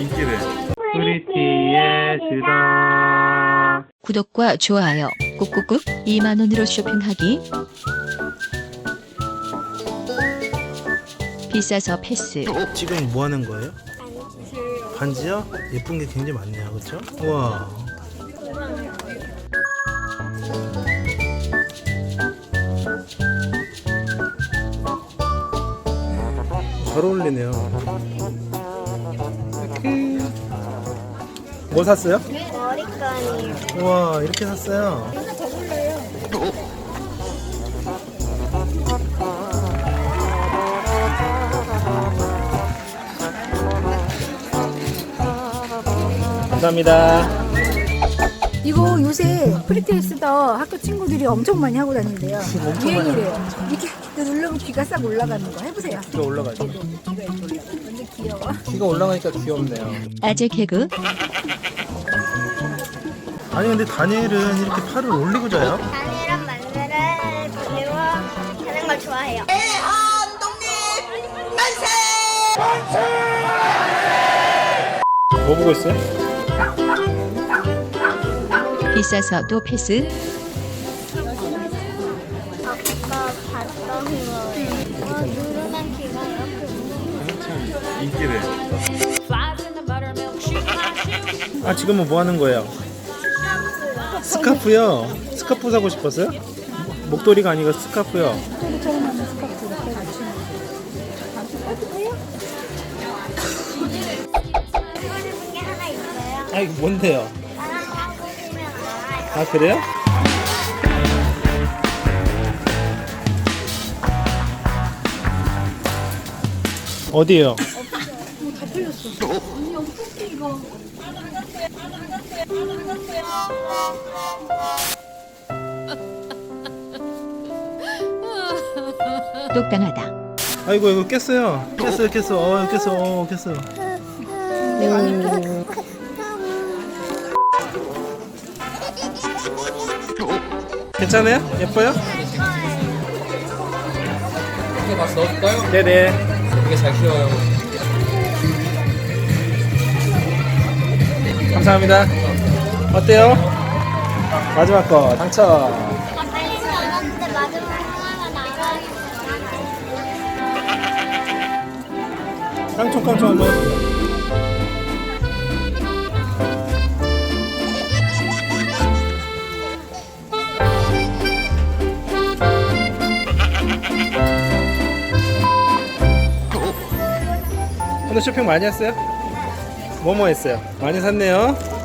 인기를. 프리티의 수다. 구독과 좋아요 꾹꾹꾹 2만 원으로 쇼핑하기 비싸서 패스 지금 뭐 하는 거예요? 반지요? 예쁜 게 굉장히 많네요, 그렇죠? 우와. 잘 어울리네요. 뭐 샀어요? 머리끈이 우와, 이렇게 샀어요. 감사합니다. 이거 요새 프리테스터 학교 친구들이 엄청 많이 하고 다닌대요. 엄청 많이 유행이래요. 이렇게 누르면 귀가 싹 올라가는 거 해보세요. 귀가 올라가죠. 귀가 이렇게 올라가. 완전 귀여워. 귀가 올라가니까 귀엽네요. 아재 개그 아니 근데 다니엘은 이렇게 팔을 올리고 자요? 다니엘은 만두를 그리고 하는 걸 좋아해요. 뭐 보고 있어요? 비싸서 또 패스 누르면 귀가 이렇게 인기를. 아 지금은 뭐 하는 거예요? 스카프요. 스카프 사고 싶었어요? 목도리가 아니고 스카프요. 하는 스카프 이렇게 맞추는. 아 이거 뭔데요? 나랑 바 꾸시면 알아요. 아 그래요? 어디에요? 똑당하다 아이고 이거 깼어요. 깼어요, 깼어. 어, 깼어, 어, 깼어요. 괜찮아요? 예뻐요? 이렇게 가서 넣어줄까요? 네네. 되게 잘 키워요. 감사합니다. 어때요? 마지막 거 당첨. 빨리 나갔는데 마지막 하나가 나가요. 깡총 깡총 한번 오늘 쇼핑 많이 했어요? 뭐뭐 했어요? 많이 샀네요.